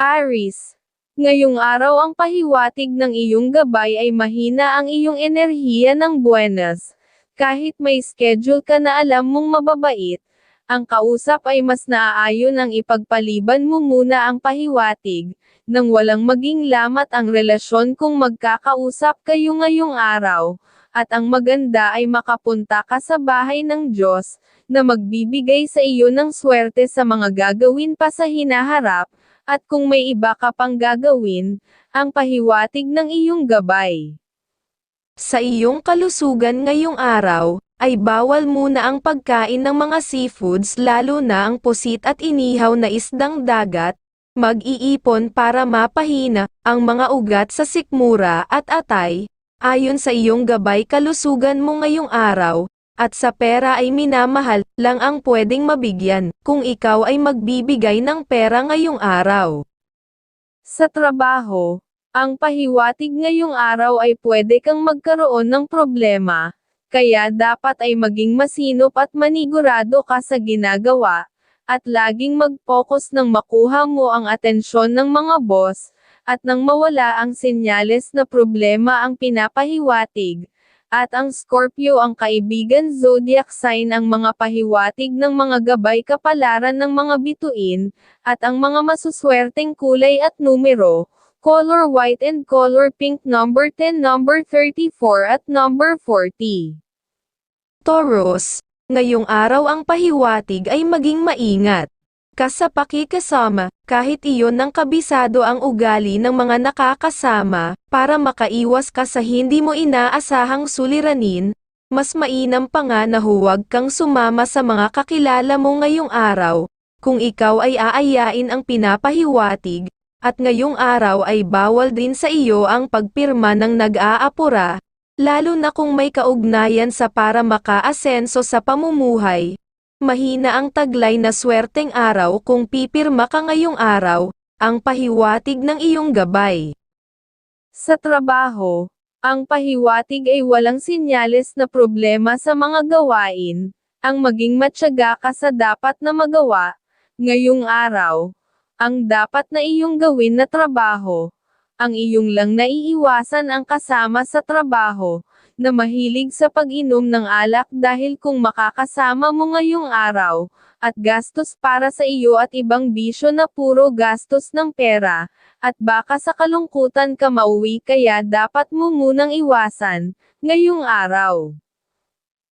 Aris. Ngayong araw ang pahiwatig ng iyong gabay ay mahina ang iyong enerhiya ng buenas. Kahit may schedule ka na alam mong mababait, ang kausap ay mas naaayon ang ipagpaliban mo muna ang pahiwatig, nang walang maging lamat ang relasyon kung magkakausap kayo ngayong araw, at ang maganda ay makapunta ka sa bahay ng Diyos, na magbibigay sa iyo ng swerte sa mga gagawin pa sa hinaharap, at kung may iba ka pang gagawin, ang pahiwatig ng iyong gabay. Sa iyong kalusugan ngayong araw, ay bawal muna ang pagkain ng mga seafoods lalo na ang pusit at inihaw na isdang dagat, mag-iipon para mapahina ang mga ugat sa sikmura at atay, ayon sa iyong gabay kalusugan mo ngayong araw, at sa pera ay minamahal lang ang pwedeng mabigyan kung ikaw ay magbibigay ng pera ngayong araw. Sa trabaho, ang pahiwatig ngayong araw ay pwede kang magkaroon ng problema, kaya dapat ay maging masinop at manigurado ka sa ginagawa, at laging mag-focus nang makuha mo ang atensyon ng mga boss, at nang mawala ang senyales na problema ang pinapahiwatig, at ang Scorpio ang kaibigan zodiac sign ang mga pahiwatig ng mga gabay kapalaran ng mga bituin, at ang mga masuswerteng kulay at numero, color white and color pink number 10 number 34 at number 40. Taurus, ngayong araw ang pahiwatig ay maging maingat. Ka sa pakikasama, kahit iyon ng kabisado ang ugali ng mga nakakasama, para makaiwas ka sa hindi mo inaasahang suliranin, mas mainam pa nga na huwag kang sumama sa mga kakilala mo ngayong araw, kung ikaw ay aayain ang pinapahiwatig, at ngayong araw ay bawal din sa iyo ang pagpirma ng nag-aapura, lalo na kung may kaugnayan sa para makaasenso sa pamumuhay. Mahina ang taglay na swerteng araw kung pipirma ka ngayong araw, ang pahiwatig ng iyong gabay. Sa trabaho, ang pahiwatig ay walang sinyales na problema sa mga gawain, ang maging matyaga ka sa dapat na magawa, ngayong araw, ang dapat na iyong gawin na trabaho, ang iyong lang naiiwasan ang kasama sa trabaho, na mahilig sa pag-inom ng alak dahil kung makakasama mo ngayong araw, at gastos para sa iyo at ibang bisyo na puro gastos ng pera, at baka sa kalungkutan ka mauwi kaya dapat mo munang iwasan, ngayong araw.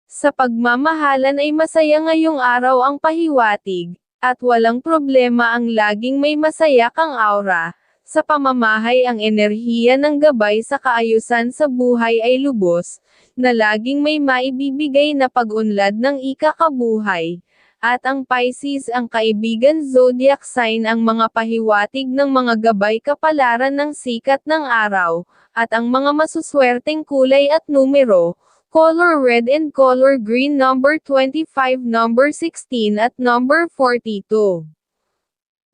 Sa pagmamahalan ay masaya ngayong araw ang pahiwatig, at walang problema ang laging may masaya kang aura, sa pamamahay ang enerhiya ng gabay sa kaayusan sa buhay ay lubos, na laging may maibibigay na pag-unlad ng ikakabuhay. At ang Pisces ang kaibigan zodiac sign ang mga pahiwatig ng mga gabay kapalaran ng sikat ng araw, at ang mga masuswerteng kulay at numero, color red and color green number 25 number 16 at number 42.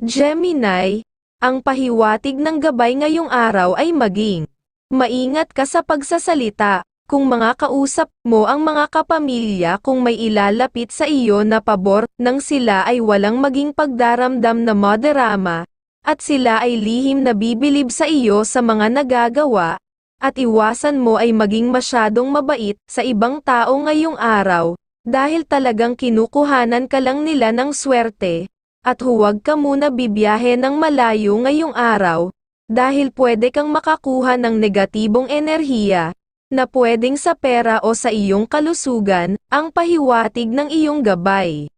Gemini, ang pahiwatig ng gabay ngayong araw ay maging maingat ka sa pagsasalita, kung mga kausap mo ang mga kapamilya kung may ilalapit sa iyo na pabor, nang sila ay walang maging pagdaramdam na moderama, at sila ay lihim na bibilib sa iyo sa mga nagagawa, at iwasan mo ay maging masyadong mabait sa ibang tao ngayong araw, dahil talagang kinukuhanan ka lang nila ng swerte, at huwag ka muna bibiyahe ng malayo ngayong araw, dahil pwede kang makakuha ng negatibong enerhiya, na pwedeng sa pera o sa iyong kalusugan, ang pahiwatig ng iyong gabay.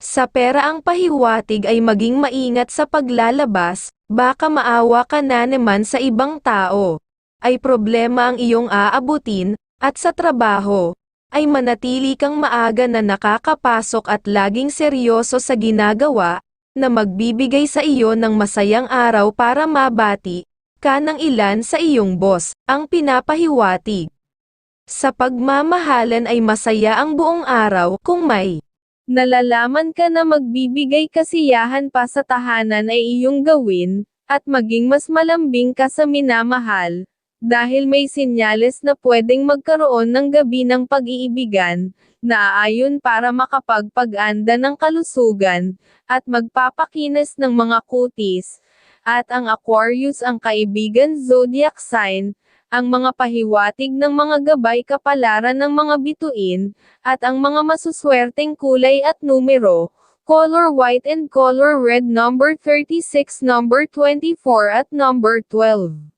Sa pera ang pahiwatig ay maging maingat sa paglalabas, baka maawa ka na naman sa ibang tao. Ay problema ang iyong aabutin, at sa trabaho, ay manatili kang maaga na nakakapasok at laging seryoso sa ginagawa, na magbibigay sa iyo ng masayang araw para mabati, ka ng ilan sa iyong boss, ang pinapahiwatig. Sa pagmamahalan ay masaya ang buong araw kung may Nalalaman ka na magbibigay kasiyahan pa sa tahanan ay iyong gawin, at maging mas malambing ka sa minamahal, dahil may sinyales na pwedeng magkaroon ng gabi ng pag-iibigan, na aayon para makapagpag-anda ng kalusugan, at magpapakinis ng mga kutis, at ang Aquarius ang kaibigan zodiac sign, ang mga pahiwatig ng mga gabay kapalaran ng mga bituin, at ang mga masuswerteng kulay at numero, color white and color red number 36 number 24 at number 12.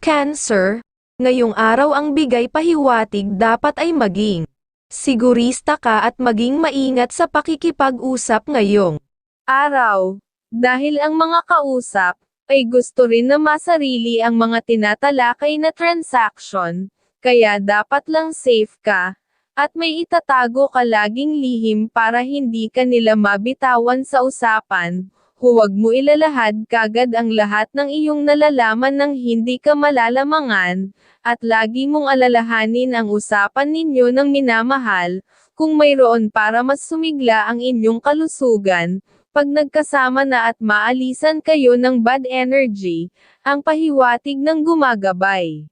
Cancer, ngayong araw ang bigay pahiwatig dapat ay maging sigurista ka at maging maingat sa pakikipag-usap ngayong araw. Dahil ang mga kausap, ay gusto rin na masarili ang mga tinatalakay na transaction, kaya dapat lang safe ka, at may itatago ka laging lihim para hindi ka nila mabitawan sa usapan, huwag mo ilalahad kagad ang lahat ng iyong nalalaman ng hindi ka malalamangan, at lagi mong alalahanin ang usapan ninyo ng minamahal, kung mayroon para mas sumigla ang inyong kalusugan, pag nagkasama na at maalisan kayo ng bad energy, ang pahiwatig ng gumagabay.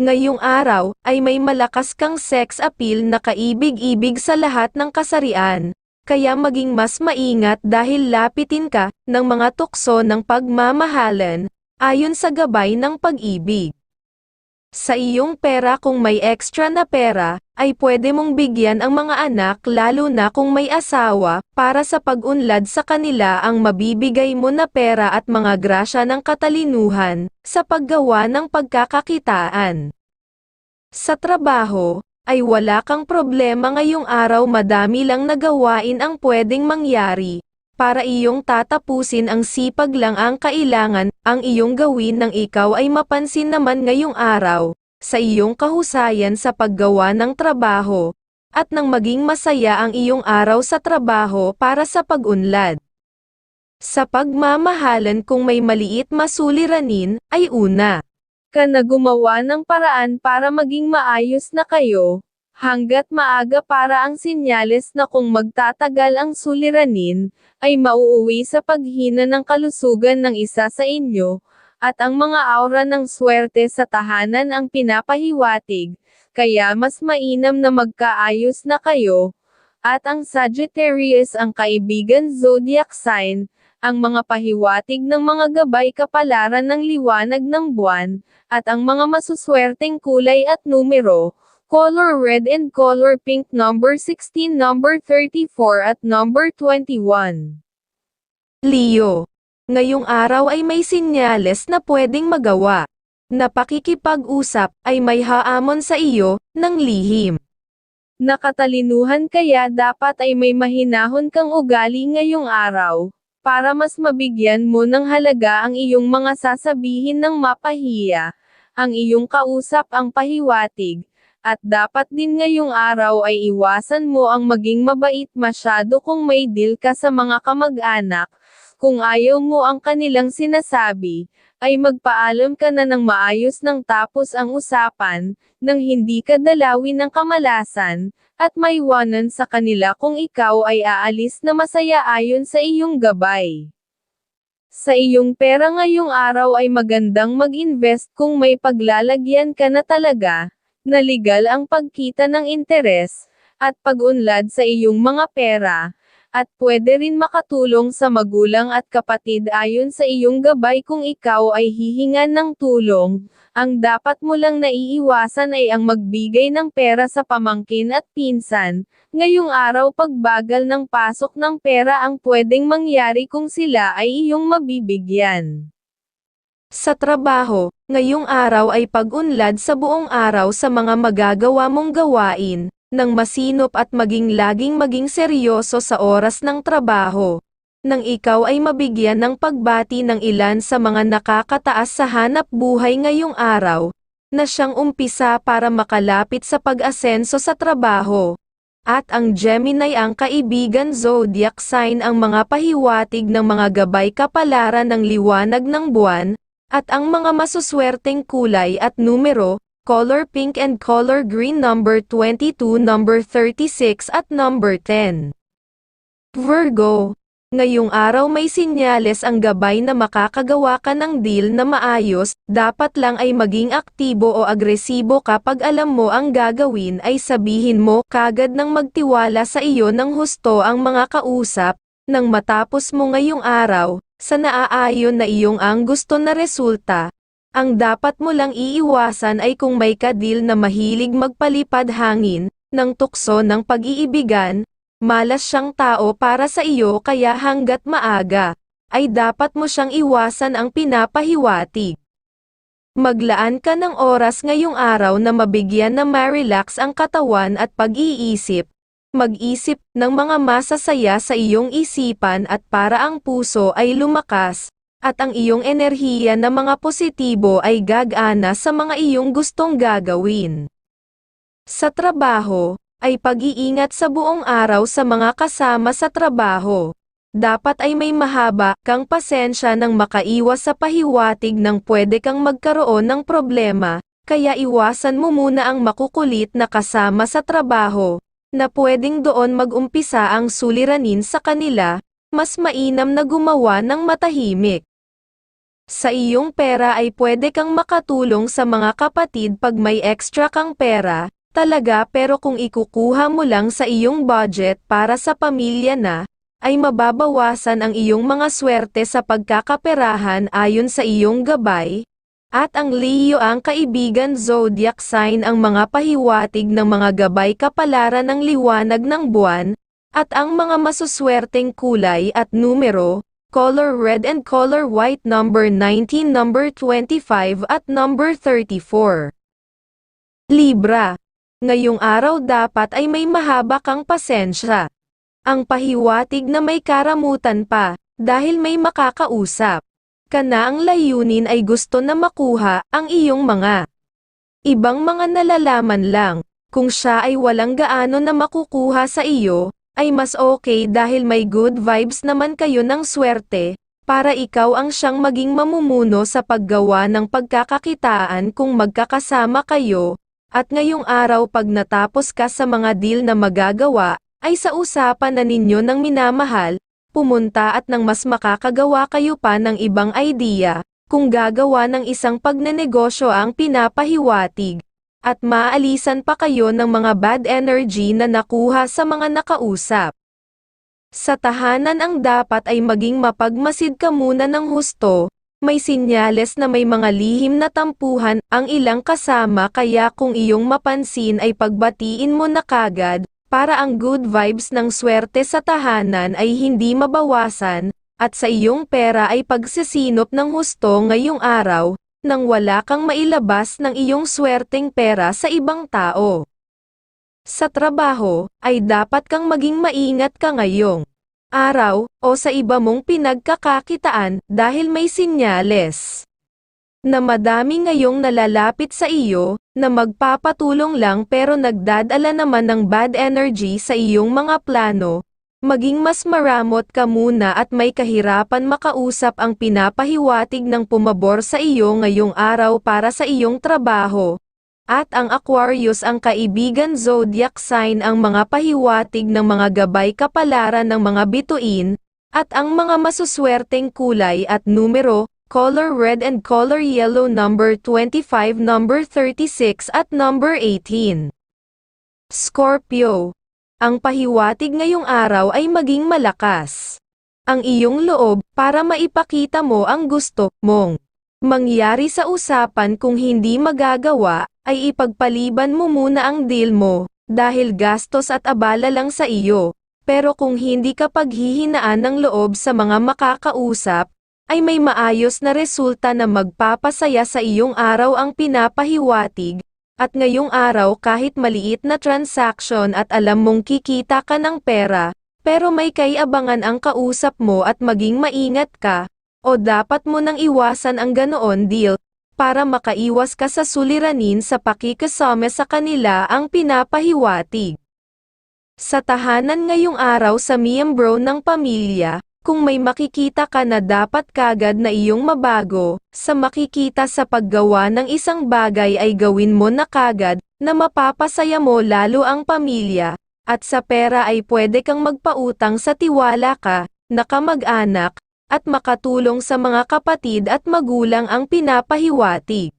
Ngayong araw, ay may malakas kang sex appeal na kaibig-ibig sa lahat ng kasarian, kaya maging mas maingat dahil lapitin ka ng mga tukso ng pagmamahalan, ayon sa gabay ng pag-ibig. Sa iyong pera kung may extra na pera, ay pwede mong bigyan ang mga anak lalo na kung may asawa, para sa pag-unlad sa kanila ang mabibigay mo na pera at mga grasya ng katalinuhan, sa paggawa ng pagkakakitaan. Sa trabaho, ay wala kang problema ngayong araw madami lang nagawain ang pwedeng mangyari, para iyong tatapusin ang sipag lang ang kailangan, ang iyong gawin nang ikaw ay mapansin naman ngayong araw, sa iyong kahusayan sa paggawa ng trabaho, at nang maging masaya ang iyong araw sa trabaho para sa pag-unlad. Sa pagmamahalan kung may maliit masuliranin, ay una, Ka na gumawa ng paraan para maging maayos na kayo, hanggat maaga para ang sinyales na kung magtatagal ang suliranin, ay mauuwi sa paghina ng kalusugan ng isa sa inyo, at ang mga aura ng swerte sa tahanan ang pinapahiwatig, kaya mas mainam na magkaayos na kayo, at ang Sagittarius ang kaibigan zodiac sign, ang mga pahiwatig ng mga gabay kapalaran ng liwanag ng buwan, at ang mga masuswerteng kulay at numero, color red and color pink number 16 number 34 at number 21. Leo. Ngayong araw ay may sinyales na pwedeng magawa. Na pakikipag-usap ay may haamon sa iyo, ng lihim. Nakatalinuhan kaya dapat ay may mahinahon kang ugali ngayong araw, para mas mabigyan mo ng halaga ang iyong mga sasabihin ng mapahiya, ang iyong kausap ang pahiwatig, at dapat din ngayong araw ay iwasan mo ang maging mabait masyado kung may deal ka sa mga kamag-anak, kung ayaw mo ang kanilang sinasabi, ay magpaalam ka na ng maayos nang tapos ang usapan, nang hindi ka dalawin ng kamalasan, at maiwanan sa kanila kung ikaw ay aalis na masaya ayon sa iyong gabay. Sa iyong pera ngayong araw ay magandang mag-invest kung may paglalagyan ka na talaga, na legal ang pagkita ng interes, at pag-unlad sa iyong mga pera, at pwede rin makatulong sa magulang at kapatid ayon sa iyong gabay kung ikaw ay hihingan ng tulong, ang dapat mo lang naiiwasan ay ang magbigay ng pera sa pamangkin at pinsan, ngayong araw pagbagal ng pasok ng pera ang pwedeng mangyari kung sila ay iyong mabibigyan. Sa trabaho, ngayong araw ay pag-unlad sa buong araw sa mga magagawa mong gawain, nang masinop at maging laging maging seryoso sa oras ng trabaho. Nang ikaw ay mabigyan ng pagbati ng ilan sa mga nakakataas sa hanap buhay ngayong araw, na siyang umpisa para makalapit sa pag-asenso sa trabaho. At ang Gemini ang kaibigan zodiac sign ang mga pahiwatig ng mga gabay kapalaran ng liwanag ng buwan, at ang mga masuswerteng kulay at numero, color pink and color green number 22 number 36 at number 10. Virgo. Ngayong araw may sinyales ang gabay na makakagawa ka ng deal na maayos, dapat lang ay maging aktibo o agresibo kapag alam mo ang gagawin ay sabihin mo kagad ng magtiwala sa iyo ng husto ang mga kausap, nang matapos mo ngayong araw, sa naaayon na iyong ang gusto na resulta. Ang dapat mo lang iiwasan ay kung may kadil na mahilig magpalipad hangin, ng tukso ng pag-iibigan, malas siyang tao para sa iyo kaya hanggat maaga, ay dapat mo siyang iwasan ang pinapahiwatig. Maglaan ka ng oras ngayong araw na mabigyan na ma-relax ang katawan at pag-iisip, mag-isip ng mga masasaya sa iyong isipan at para ang puso ay lumakas, at ang iyong enerhiya na mga positibo ay gagana sa mga iyong gustong gagawin. Sa trabaho, ay pag-iingat sa buong araw sa mga kasama sa trabaho. Dapat ay may mahaba kang pasensya nang makaiwas sa pahiwatig ng pwede kang magkaroon ng problema, kaya iwasan mo muna ang makukulit na kasama sa trabaho, na pwedeng doon mag-umpisa ang suliranin sa kanila, mas mainam na gumawa ng matahimik. Sa iyong pera ay pwede kang makatulong sa mga kapatid pag may extra kang pera, talaga pero kung ikukuha mo lang sa iyong budget para sa pamilya na, ay mababawasan ang iyong mga swerte sa pagkakaperahan ayon sa iyong gabay, at ang Leo ang kaibigan zodiac sign ang mga pahiwatig ng mga gabay kapalaran ng liwanag ng buwan, at ang mga masuswerteng kulay at numero, color red and color white number 19 number 25 at number 34. Libra. Ngayong araw dapat ay may mahaba kang pasensya. Ang pahiwatig na may karamutan pa, dahil may makakausap. Kana ang layunin ay gusto na makuha ang iyong mga ibang mga nalalaman lang. Kung siya ay walang gaano na makukuha sa iyo, ay mas okay dahil may good vibes naman kayo ng swerte, para ikaw ang siyang maging mamumuno sa paggawa ng pagkakakitaan kung magkakasama kayo, at ngayong araw pag natapos ka sa mga deal na magagawa, ay sa usapan na ninyo ng minamahal, pumunta at nang mas makakagawa kayo pa ng ibang idea, kung gagawa ng isang pagnenegosyo ang pinapahiwatig, at maalisan pa kayo ng mga bad energy na nakuha sa mga nakausap. Sa tahanan ang dapat ay maging mapagmasid ka muna ng husto, may sinyales na may mga lihim na tampuhan ang ilang kasama kaya kung iyong mapansin ay pagbatiin mo na kagad, para ang good vibes ng swerte sa tahanan ay hindi mabawasan, at sa iyong pera ay pagsisinop ng husto ngayong araw, nang wala kang mailabas ng iyong swerteng pera sa ibang tao. Sa trabaho, ay dapat kang maging maingat ka ngayong araw, o sa iba mong pinagkakakitaan, dahil may sinyales na madami ngayong nalalapit sa iyo, na magpapatulong lang pero nagdadala naman ng bad energy sa iyong mga plano, maging mas maramot ka muna at may kahirapan makausap ang pinapahiwatig ng pumabor sa iyo ngayong araw para sa iyong trabaho. At ang Aquarius ang kaibigan zodiac sign ang mga pahiwatig ng mga gabay kapalaran ng mga bituin, at ang mga masuswerteng kulay at numero, color red and color yellow number 25 number 36 at number 18. Scorpio. Ang pahiwatig ngayong araw ay maging malakas. Ang iyong loob para maipakita mo ang gusto mong mangyari sa usapan kung hindi magagawa, ay ipagpaliban mo muna ang deal mo, dahil gastos at abala lang sa iyo. Pero kung hindi ka paghihinaan ng loob sa mga makakausap, ay may maayos na resulta na magpapasaya sa iyong araw ang pinapahiwatig, at ngayong araw kahit maliit na transaction at alam mong kikita ka ng pera, pero may kaiabangan ang kausap mo at maging maingat ka, o dapat mo nang iwasan ang ganoon deal, para makaiwas ka sa suliranin sa pakikasama sa kanila ang pinapahiwatig. Sa tahanan ngayong araw sa miyembro ng pamilya, kung may makikita ka na dapat kagad na iyong mabago, sa makikita sa paggawa ng isang bagay ay gawin mo na kagad, na mapapasaya mo lalo ang pamilya, at sa pera ay pwede kang magpautang sa tiwala ka, na kamag-anak, at makatulong sa mga kapatid at magulang ang pinapahiwatig.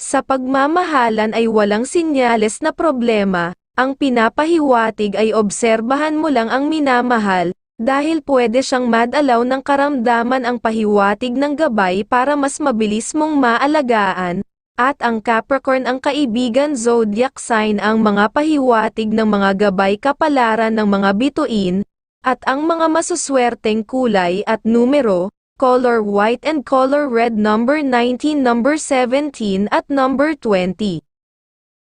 Sa pagmamahalan ay walang sinyales na problema, ang pinapahiwatig ay obserbahan mo lang ang minamahal, Dahil pwede siyang madalaw ng karamdaman ang pahiwatig ng gabay para mas mabilis mong maalagaan, at ang Capricorn ang kaibigan zodiac sign ang mga pahiwatig ng mga gabay kapalaran ng mga bituin, at ang mga masuswerteng kulay at numero, color white and color red number 19 number 17 at number 20.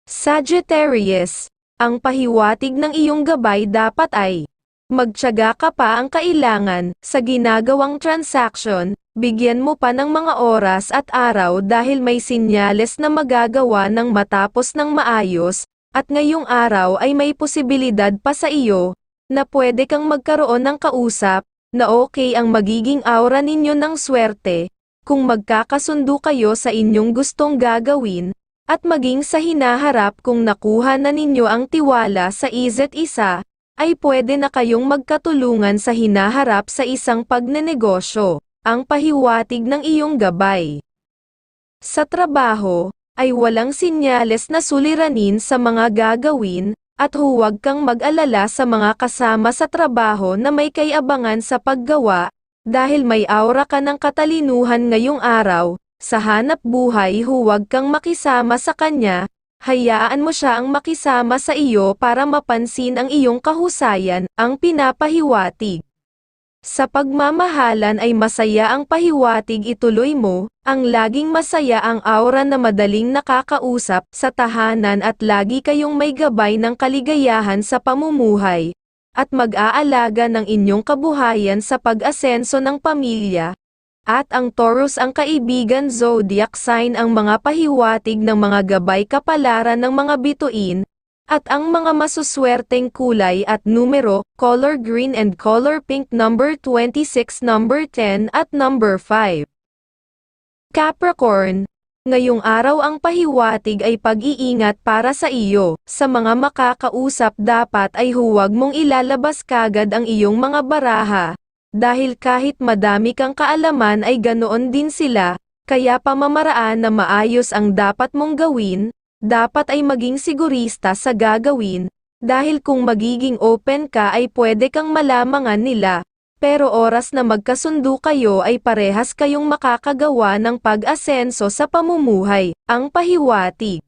Sagittarius, ang pahiwatig ng iyong gabay dapat ay magtiyaga ka pa ang kailangan sa ginagawang transaction, bigyan mo pa ng mga oras at araw dahil may sinyales na magagawa ng matapos ng maayos, at ngayong araw ay may posibilidad pa sa iyo, na pwede kang magkaroon ng kausap, na okay ang magiging aura ninyo ng swerte, kung magkakasundo kayo sa inyong gustong gagawin, at maging sa hinaharap kung nakuha na ninyo ang tiwala sa isa't isa, ay pwede na kayong magkatulungan sa hinaharap sa isang pagnenegosyo, ang pahiwatig ng iyong gabay. Sa trabaho, ay walang sinyales na suliranin sa mga gagawin, at huwag kang mag-alala sa mga kasama sa trabaho na may kayabangan sa paggawa, dahil may aura ka ng katalinuhan ngayong araw, sa hanap buhay huwag kang makisama sa kanya, hayaan mo siya ang makisama sa iyo para mapansin ang iyong kahusayan, ang pinapahiwatig. Sa pagmamahalan ay masaya ang pahiwatig ituloy mo, ang laging masaya ang aura na madaling nakakausap sa tahanan at lagi kayong may gabay ng kaligayahan sa pamumuhay, at mag-aalaga ng inyong kabuhayan sa pag-asenso ng pamilya, at ang Taurus ang kaibigan zodiac sign ang mga pahiwatig ng mga gabay kapalaran ng mga bituin, at ang mga masuswerteng kulay at numero, color green and color pink number 26 number 10 at number 5. Capricorn, ngayong araw ang pahiwatig ay pag-iingat para sa iyo, sa mga makakausap dapat ay huwag mong ilalabas kagad ang iyong mga baraha, dahil kahit madami kang kaalaman ay ganoon din sila, kaya pamamaraan na maayos ang dapat mong gawin, dapat ay maging sigurista sa gagawin, dahil kung magiging open ka ay pwede kang malamangan nila, pero oras na magkasundo kayo ay parehas kayong makakagawa ng pag-asenso sa pamumuhay, ang pahiwatig.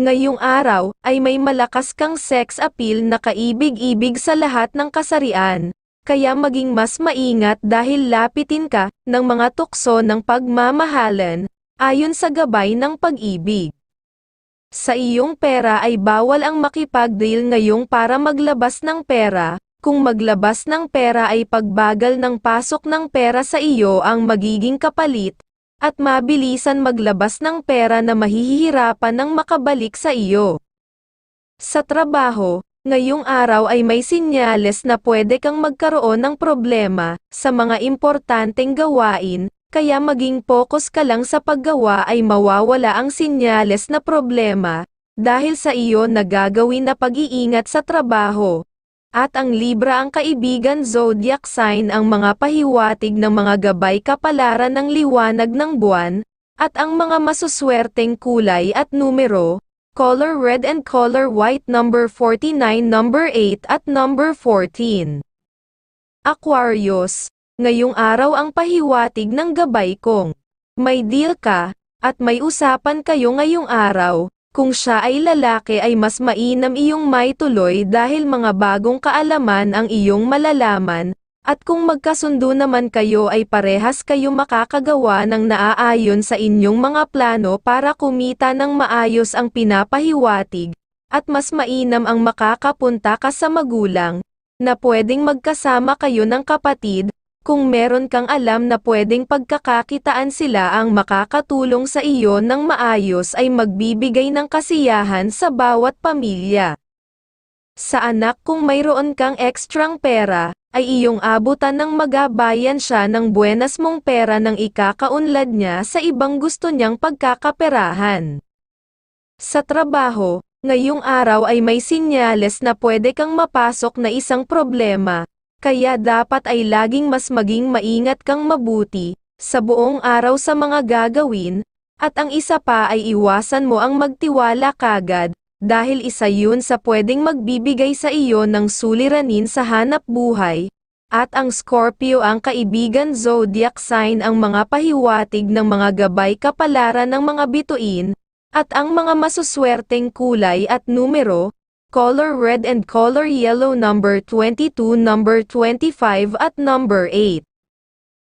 Ngayong araw, ay may malakas kang sex appeal na kaibig-ibig sa lahat ng kasarian, kaya maging mas maingat dahil lapitin ka ng mga tukso ng pagmamahalan, ayon sa gabay ng pag-ibig. Sa iyong pera ay bawal ang makipag-deal ngayong para maglabas ng pera, kung maglabas ng pera ay pagbagal ng pasok ng pera sa iyo ang magiging kapalit, at mabilisan maglabas ng pera na mahihirapan ng makabalik sa iyo. Sa trabaho, ngayong araw ay may sinyales na pwede kang magkaroon ng problema sa mga importanteng gawain, kaya maging focus ka lang sa paggawa ay mawawala ang sinyales na problema, dahil sa iyo na gagawin na pag-iingat sa trabaho. At ang Libra ang kaibigan zodiac sign ang mga pahiwatig ng mga gabay kapalaran ng liwanag ng buwan, at ang mga masuswerteng kulay at numero, color red and color white number 49 number 8 at number 14. Aquarius, ngayong araw ang pahiwatig ng gabay kong may deal ka, at may usapan kayo ngayong araw, kung siya ay lalaki ay mas mainam iyong may tuloy dahil mga bagong kaalaman ang iyong malalaman, at kung magkasundo naman kayo ay parehas kayo makakagawa ng naaayon sa inyong mga plano para kumita ng maayos ang pinapahiwatig, at mas mainam ang makakapunta ka sa magulang, na pwedeng magkasama kayo ng kapatid, kung meron kang alam na pwedeng pagkakakitaan sila ang makakatulong sa iyo ng maayos ay magbibigay ng kasiyahan sa bawat pamilya. Sa anak kung mayroon kang ekstrang pera, ay iyong abutan ng magabayan siya ng buenas mong pera ng ikakaunlad niya sa ibang gusto niyang pagkakaperahan. Sa trabaho, ngayong araw ay may sinyales na pwede kang mapasok na isang problema, kaya dapat ay laging mas maging maingat kang mabuti, sa buong araw sa mga gagawin, at ang isa pa ay iwasan mo ang magtiwala kagad, dahil isa yun sa pwedeng magbibigay sa iyo ng suliranin sa hanap buhay, At ang Scorpio ang kaibigan zodiac sign ang mga pahiwatig ng mga gabay kapalaran ng mga bituin, at ang mga masuswerteng kulay at numero, color red and color yellow number 22, number 25 at number 8.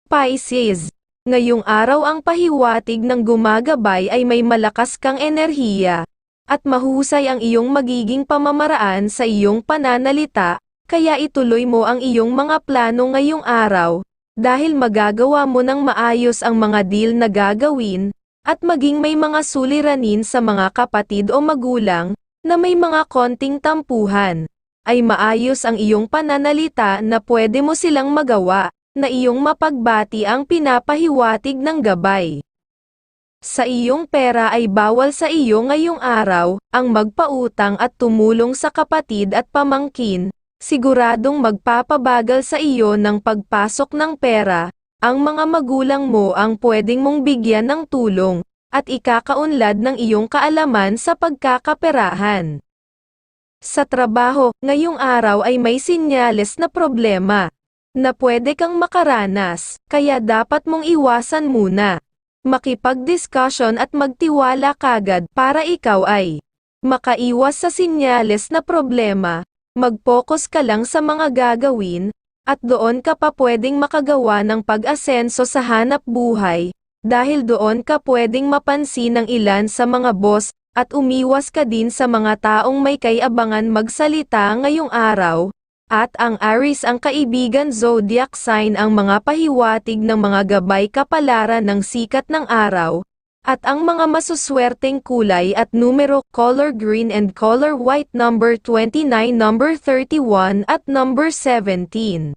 Pisces. Ngayong araw ang pahiwatig ng gumagabay ay may malakas kang enerhiya, at mahusay ang iyong magiging pamamaraan sa iyong pananalita, kaya ituloy mo ang iyong mga plano ngayong araw, dahil magagawa mo ng maayos ang mga deal na gagawin, at maging may mga suliranin sa mga kapatid o magulang, na may mga konting tampuhan, ay maayos ang iyong pananalita na pwede mo silang magawa, na iyong mapagbati ang pinapahiwatig ng gabay. Sa iyong pera ay bawal sa iyo ngayong araw, ang magpautang at tumulong sa kapatid at pamangkin, siguradong magpapabagal sa iyo ng pagpasok ng pera, ang mga magulang mo ang pwedeng mong bigyan ng tulong, at ikakaunlad ng iyong kaalaman sa pagkakaperahan. Sa trabaho, ngayong araw ay may sinyales na problema, na pwede kang makaranas, kaya dapat mong iwasan muna. Makipag-discussion at magtiwala kagad para ikaw ay makaiwas sa sinyales na problema, mag-focus ka lang sa mga gagawin, at doon ka pa pwedeng makagawa ng pag-asenso sa hanap buhay, dahil doon ka pwedeng mapansin ng ilan sa mga boss, at umiwas ka din sa mga taong may kayabangan magsalita ngayong araw, at ang Aries ang kaibigan zodiac sign ang mga pahiwatig ng mga gabay kapalaran ng sikat ng araw, at ang mga masuswerteng kulay at numero color green and color white number 29 number 31 at number 17.